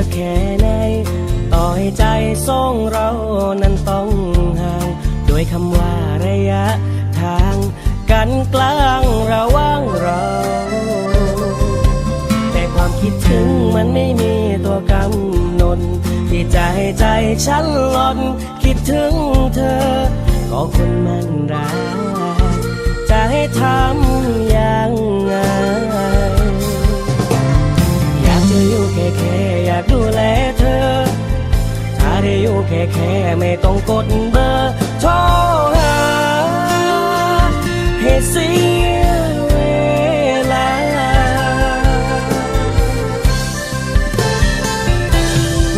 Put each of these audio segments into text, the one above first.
สักแค่ไหน ต่อให้ใจสองเรานั้นต้องห่างด้วยคำว่าระยะทางกันกลางระหว่างเรา แต่ความคิดถึงมันไม่มีตัวกำหนดที่จะให้ใจฉันหล่นคิดถึงเธอ ก็คนมันรักจะให้ทำ แค่แค่ไม่ต้องกดเบอร์โทรหาให้เสียเวลา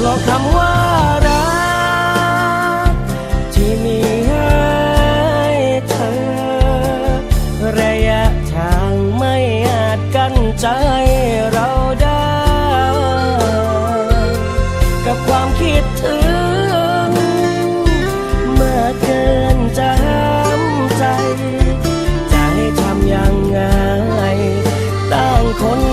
หลอกคำว่ารักที่มีให้เธอ ระยะทางไม่อาจกั้นใจเรา คน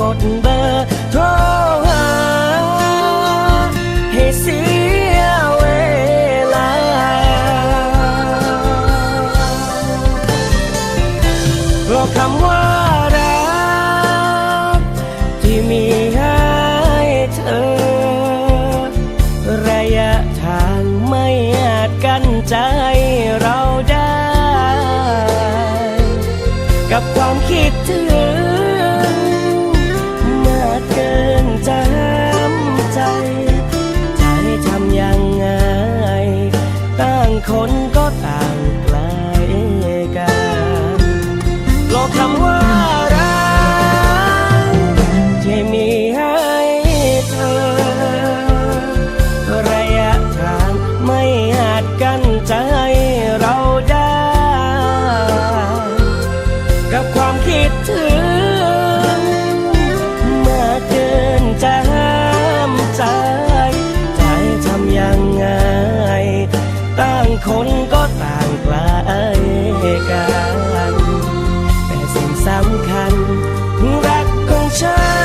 กดเบอร์โทรหาให้เสียเวลา เพราะคำว่ารักที่มีให้เธอ ระยะทางไม่อาจกันใจเราได้ กับความคิดถึง คนก็ต่างไกลกันโลกคำว่า คนก็ต่างกลายกัน แต่สิ่งสำคัญรักของฉัน